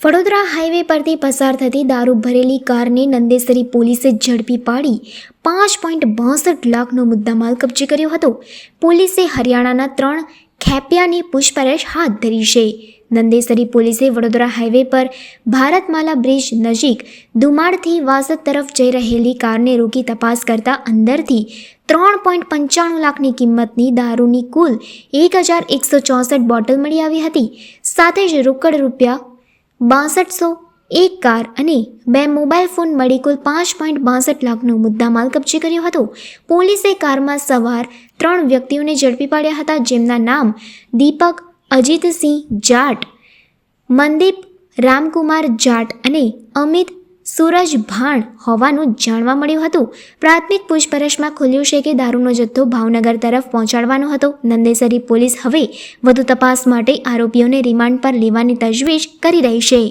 Vadodara highway પરથી પસાર થતી દારૂ ભરેલી કારને નંદેસરી પોલીસે ઝડપી પાડી પાંચ પોઈન્ટ બાસઠ લાખનો મુદ્દામાલ કબજે કર્યો હતો. પોલીસે હરિયાણાના ત્રણ ખેપિયાની પૂછપરછ હાથ ધરી છે. નંદેસરી પોલીસે વડોદરા હાઈવે પર ભારતમાલા બ્રિજ નજીક દુમાળથી વાસદ તરફ જઈ રહેલી કારને રોકી તપાસ કરતા અંદરથી ત્રણ પોઈન્ટ પંચાણું લાખની કિંમતની દારૂની કુલ એક હજાર એકસો ચોસઠ બોટલ મળી આવી હતી. સાથે જ રોકડ રૂપિયા બાસઠસો એક કાર અને બે મોબાઈલ ફોન મળી કુલ પાંચ પોઈન્ટ બાસઠ લાખનો મુદ્દામાલ કબજે કર્યો હતો. પોલીસે કારમાં સવાર ત્રણ વ્યક્તિઓને ઝડપી પાડ્યા હતા, જેમના નામ દીપક, અજીતસિંહ જાટ, મનદીપ રામકુમાર જાટ અને અમિત સુરજ ભાણ હોવાનું જાણવા મળ્યું હતું. પ્રાથમિક પૂછપરછમાં ખુલ્યું છે કે દારૂનો જથ્થો ભાવનગર તરફ પહોંચાડવાનો હતો. નંદેસરી પોલીસ હવે વધુ તપાસ માટે આરોપીઓને રિમાન્ડ પર લેવાની તજવીજ કરી રહી છે.